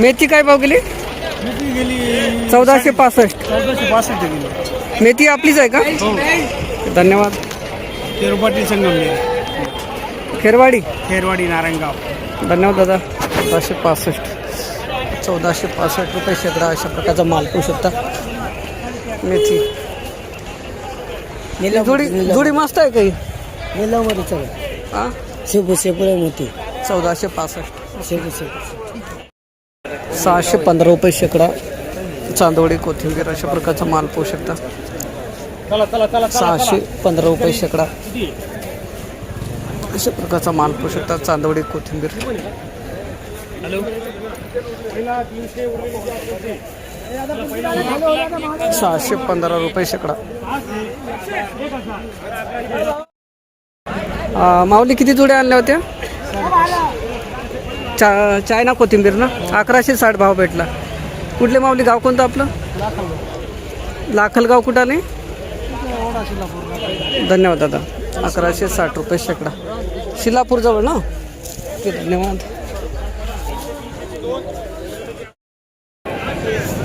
मेथी काय भाव गेली? मेथी गेली चौदाशे पासष्ट. चौदाशे बासष्ट गेली. मेथी आपलीच आहे का? धन्यवाद. तिरुपती संगमनेर खेरवाडी? खेरवाडी नारायणगाव. धन्यवाद दादा. चौदाशे पासष्ट. चौदाशे पासष्ट रुपये शेकडा अशा प्रकारचा माल पाहू शकता. मेथी. जुडी जुडी मस्त आहे काही. निलावमध्ये चला हां शेपू शेपूला मोठी चौदाशे पासष्ट. शेपू शेपू सहाशे पंधरा रुपये शेकडा चांदोडी कोथिंबीर अशा प्रकारचा माल पाहू शकता. सहाशे पंधरा रुपये शेकडा अशा प्रकारचा माल पाहू शकता चांदवडी कोथिंबीर. सहाशे पंधरा रुपये शेकडा. माऊली किती जुड्या आणल्या होत्या? चा चायना कोथिंबीर ना? अकराशे साठ भाव भेटला. कुठले माऊली गाव कोणतं आपलं? लाखलगाव कुठं आले धन्यवाद दादा. अकराशे साठ रुपये शेकडा. शिलापूरजवळ ना? ओके धन्यवाद.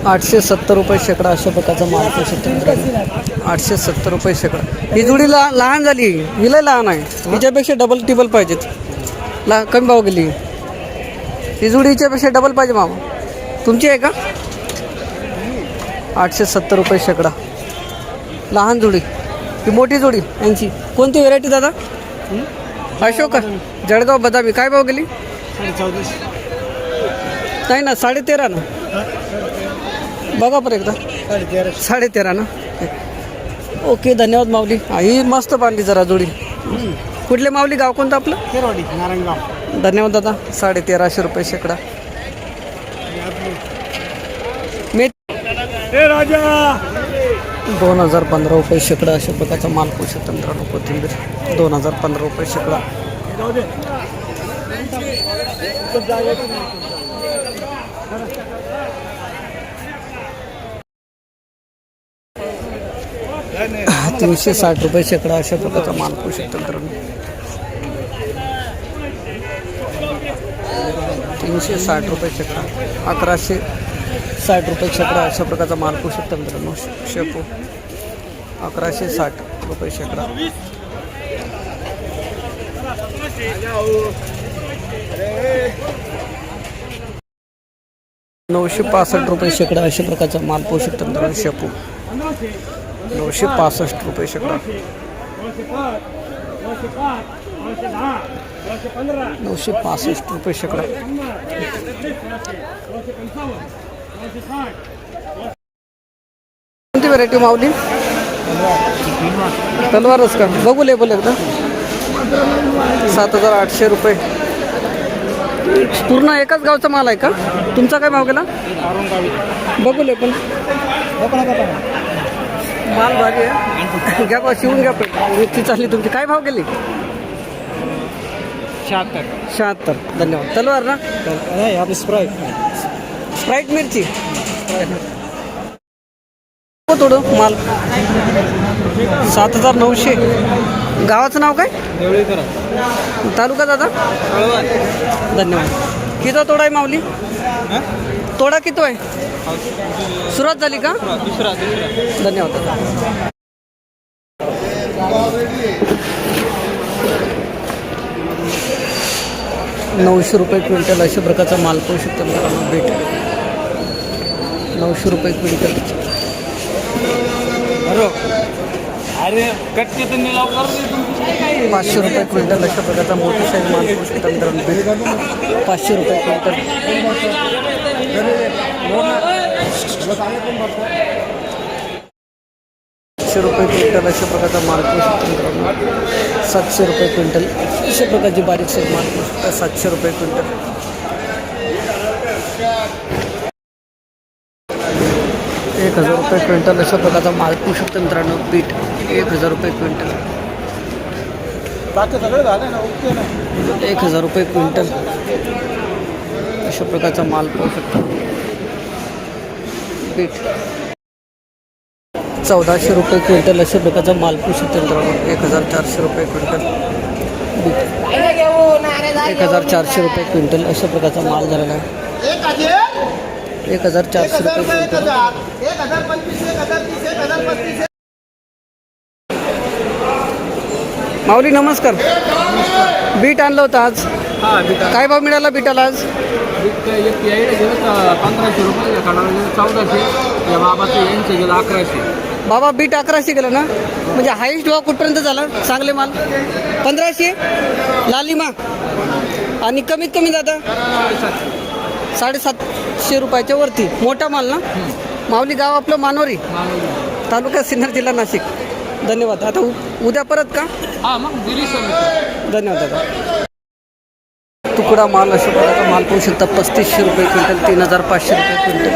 आठशे सत्तर रुपये शेकडा अशा प्रकारचा माल शकतो. आठशे सत्तर रुपये शेकडा. ही जुडी लहान लहान झाली. ही लय लहान आहे. हिच्यापेक्षा डबल टिबल पाहिजेत. ला कमी भाव गेली. ही हिच्यापेक्षा डबल पाहिजे मामा. तुमची आहे का? आठशे सत्तर रुपये शेकडा. लहान जोडी. ही मोठी जोडी यांची. कोणती व्हेरायटी दादा? अशोका जळगाव बदामी. काय भाव गेली? नाही ना साडे तेरा ना. बघा पर एकदा. साडे तेरा. साडे तेरा ना? ओके धन्यवाद माऊली. हा, मस्त बांधली जरा जोडी. कुठले माऊली? गाव कोणतं आपलं? नारायणगाव. धन्यवाद दादा. साडे तेराशे रुपये शेकडा. मे ए राजा! दोन हजार पंधरा रुपये शेकडा अशा प्रकारचा माल पोषक मित्रांनो कोथिंबीर. दोन हजार पंधरा रुपये शेकडा. तीनशे साठ रुपये शेकडा अशा प्रकारचा माल पोषक शकतो तीनशे साठ रुपये शेकडा अकराशे साठ रुपये शेकडा अशा प्रकारचा माल पोहू शकता मित्रांनो. शेपू अकराशे साठ रुपये शेकडा नऊशे पासष्ट रुपये शेकडा अशा प्रकारचा माल पोहू शकतो मित्रांनो शेपू. नऊशे पासष्ट रुपये शेकडा नऊशे पासष्ट रुपये शेकडा. कोणती व्हरायटी माऊली? तलवारच का? बघू लेबल एकदा. सात हजार आठशे रुपये. पूर्ण एकाच गावचा माल आहे का? तुमचा काय भाव गेला बघू लेबल माल भारी आहे. घ्या बा शिवून घ्या पण. वृत्ती चालली तुमची. काय भाव गेली? शहात्तर. शहात्तर. धन्यवाद. तलवार ना? नाही आपली स्प्राईट स्प्राईट मिरची. हो थोडं माल. सात हजार नऊशे. गावाचं नाव काय? तालुका दादा? धन्यवाद. किती तोडा आहे माऊली? तोडा किती आहे? सुरुवात झाली का? धन्यवाद. नऊशे रुपये क्विंटल अशा प्रकारचा माल पाहू शकतो मित्रांनो भेट नऊशे रुपये क्विंटल पाचशे रुपये क्विंटल अशा प्रकारचा मोठी साईज माल पाहू शकता मित्रांनो भेट पाचशे रुपये क्विंटल सातशे रुपये क्विंटल अशा प्रकारचा मित्रांनो सातशे रुपये क्विंटल. अशा प्रकारची बारीक पाहू शकता सातशे रुपये क्विंटल. एक हजार रुपये क्विंटल अशा प्रकारचा माल पाहू शकतो मित्रांनो बीट एक हजार रुपये क्विंटल. एक हजार रुपये क्विंटल. अशा प्रकारचा माल पाहू शकता. बीट. चौदाशे रुपये क्विंटल अशा प्रकारचा माल शकता मित्रांनो एक हजार चारशे रुपये क्विंटल. एक हजार चारशे रुपये क्विंटल अशा प्रकारचा माल झालेला आहे. एक हजार चारशे रुपये क्विंटल. माऊली नमस्कार. बीट आणलं होतं आज. हा काय भाव मिळाला बीटाला आज? पंधराशे रुपये चौदाशे. या बाबाचं यांचं गेलं अकराशे. बाबा बीट अकराशे गेलं ना? म्हणजे हायेस्ट भाव कुठपर्यंत झाला? चांगले माल. पंधराशे? लालिमा आणि कमीत कमी दादा? साडेसातशे रुपयाच्या वरती. मोठा माल ना? माऊली गाव आपलं मानोरी. तालुका सिन्नर जिल्हा नाशिक. धन्यवाद. आता उद्या परत का? धन्यवाद दादा. तुकडा माल अशा प्रकारचा माल पाहू शकता. पस्तीसशे रुपये क्विंटल तीन हजार पाचशे रुपये क्विंटल.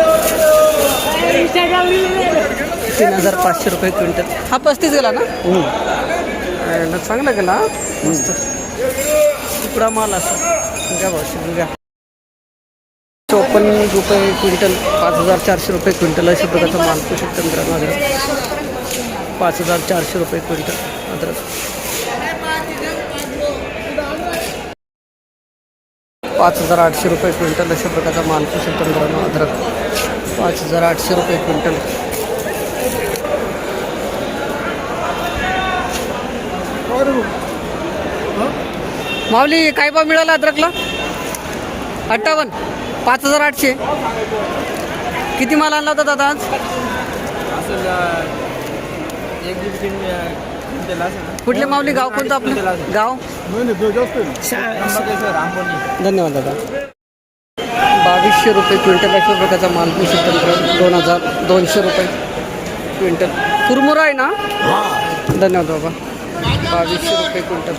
तीन हजार पाचशे रुपये क्विंटल. हा पस्तीस गेला ना? अरे, चांगला गेला हा. मस्त. तुकडा माल असं. घ्या भाऊ घ्या. चोपन्न रुपये क्विंटल पाच हजार चारशे रुपये क्विंटल अशा प्रकारचा माल पाहू शकता मित्रांनो अद्रक पाच हजार चारशे रुपये क्विंटल अद्रक पाच हजार आठशे रुपये क्विंटल अशा प्रकारचा माल पाहू शकता मित्रांनो अद्रक पाच हजार आठशे रुपये क्विंटल. माऊली काय भाव मिळाला अद्रकला? अठ्ठावन्न. पाच हजार आठशे. किती माल आणला होता दादा आज? कुठले माऊली? गाव कोणतं आपलं? गाव? धन्यवाद दादा. बावीसशे रुपये क्विंटल अशा प्रकारचा माल मित्रांनो दोन हजार दोनशे रुपये क्विंटल. कुरमुरा आहे ना? धन्यवाद बाबा बावीसशे रुपये क्विंटल.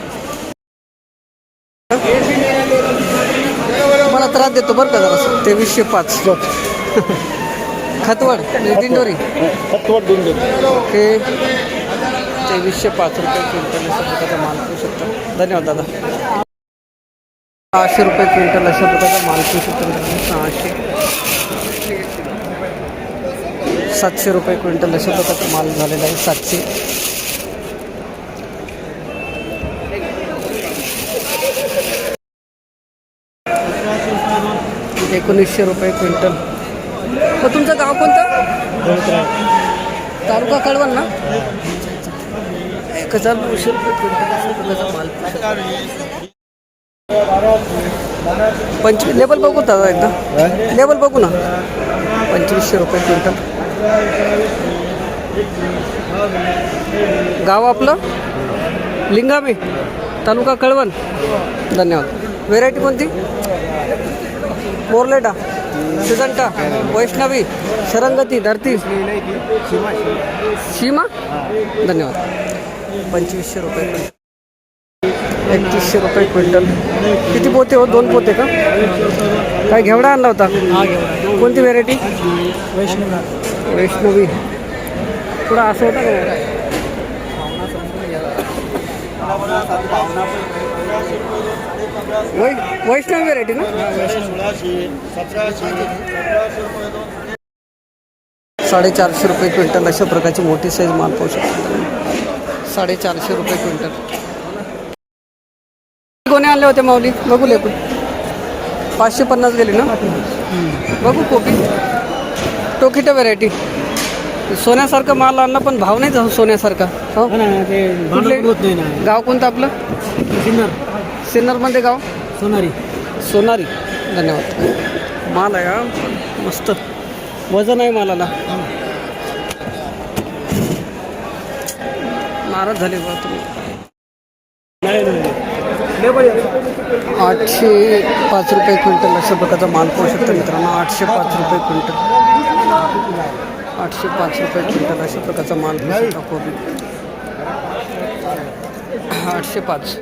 त्रास देतो बरं का जरा तेवीसशे पाच. खतवड दिंडोरी. ओके. तेवीसशे पाच रुपये क्विंटल प्रकारचा माल पाहू शकता. धन्यवाद दादा. सहाशे रुपये क्विंटल अशा प्रकारचा माल पाहू शकता सहाशे. सातशे रुपये क्विंटल अशा प्रकारचा माल झालेला आहे सातशे. एकोणीसशे रुपये क्विंटल. मग तुमचं गाव कोणतं? तालुका कळवण ना? एक हजार नऊशे रुपये क्विंटल पंचवीस लेबल बघू दादा एकदा. लेबल बघू ना. पंचवीसशे रुपये क्विंटल. गाव आपलं? लिंगामे तालुका कळवण. धन्यवाद. व्हेरायटी कोणती? मोरलेटा सिजंटा वैष्णवी शरंगती धरती. सीमा? धन्यवाद. पंचवीसशे रुपये एकतीसशे रुपये क्विंटल. किती पोते हो? दोन पोते का? काय घेवडा आणला होता? कोणती व्हेरायटी वैष्णवी. वैष्णवी. थोडा असं होता का? वै वैष्णवी व्हेरायटी ना? साडेचारशे रुपये क्विंटल अशा प्रकारची मोठी साईज माल पाहू शकतो साडेचारशे रुपये क्विंटल. कोणी आणले होते माऊली? बघू लेकू पाचशे पन्नास गेली ना? बघू कोबी टोकिटा व्हेरायटी सोन्यासारखा माल आणला पण भाव नाही जाऊ सोन्यासारखा. हो. कुठले? गाव कोणतं आपलं? सिन्नरमध्ये गाव? सोनारी. सोनारी. धन्यवाद. माल आहे हा. मस्त. वजन आहे मालाला. नाराज झाले बा तुम्ही. आठशे पाच रुपये क्विंटल अशा प्रकारचा माल पाहू शकता मित्रांनो. आठशे पाच रुपये क्विंटल. आठशे पाच रुपये क्विंटल अशा प्रकारचा माल पाहू शकता कोबी. आठशे पाच.